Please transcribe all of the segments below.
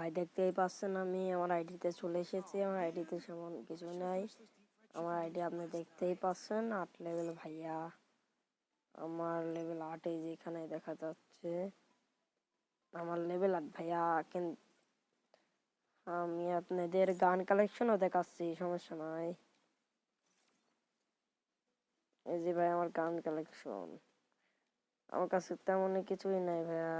ভাই দেখতেই পাচ্ছেন আমি। আমার আইডিতে চলে এসেছি, আমার আইডিতে সেমন কিছু নাই। আমার আইডি আপনি দেখতেই পাচ্ছেন, আট লেভেল ভাইয়া। আমার লেভেল আট এই যে এখানে দেখা যাচ্ছে। আমার লেভেল আট ভাইয়া কিন্তু আমি আপনাদের গান কালেকশনও দেখাচ্ছি, সমস্যা নাই। এই যে ভাই, আমার গান কালেকশন আমার কাছে তেমন কিছুই নাই ভাইয়া।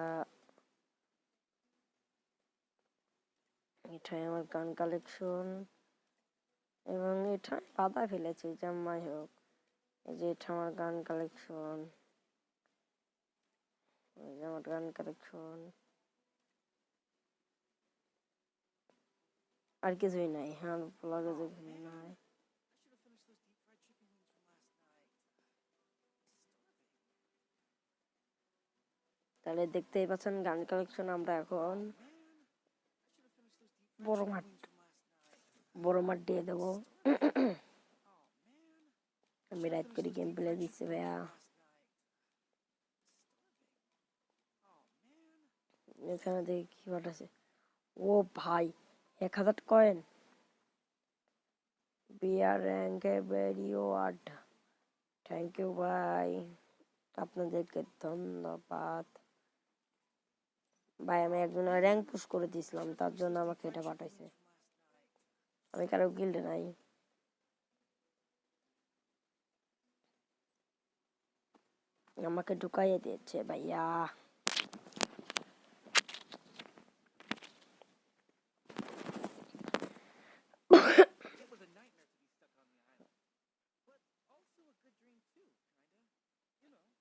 এটাই আমার গান কালেকশন এবং এটা বাধা ফেলেছি জাম্মাই হোক। এই যে এটা আমার গান কালেকশন এই যে আমার গান কালেকশন আর কিছুই নাই হ্যাঁ ব্লগে যে কিছুই নাই। তাহলে দেখতেই পাচ্ছেন গান কালেকশন আমরা এখন। বড় মাঠ। বড় মাঠ দিয়ে দেবো। আমি রাইড করে গেম প্লে দিচ্ছি ভাইয়া। এখানে দেখি কি আছে। ও ভাই, এক হাজার কয়েন বিয়ার র্যাঙ্কে বেরিও আট থ্যাংক ইউ ভাই। আপনাদেরকে ধন্যবাদ। ভাই আমি একজনের র্যাঙ্ক পুশ করে দিয়েছিলাম তার জন্য আমাকে এটা পাঠাইছে। আমি কারও গিল্ডে নাই। আমাকে ঢুকাইয়ে দিয়েছে ভাইয়া। you know,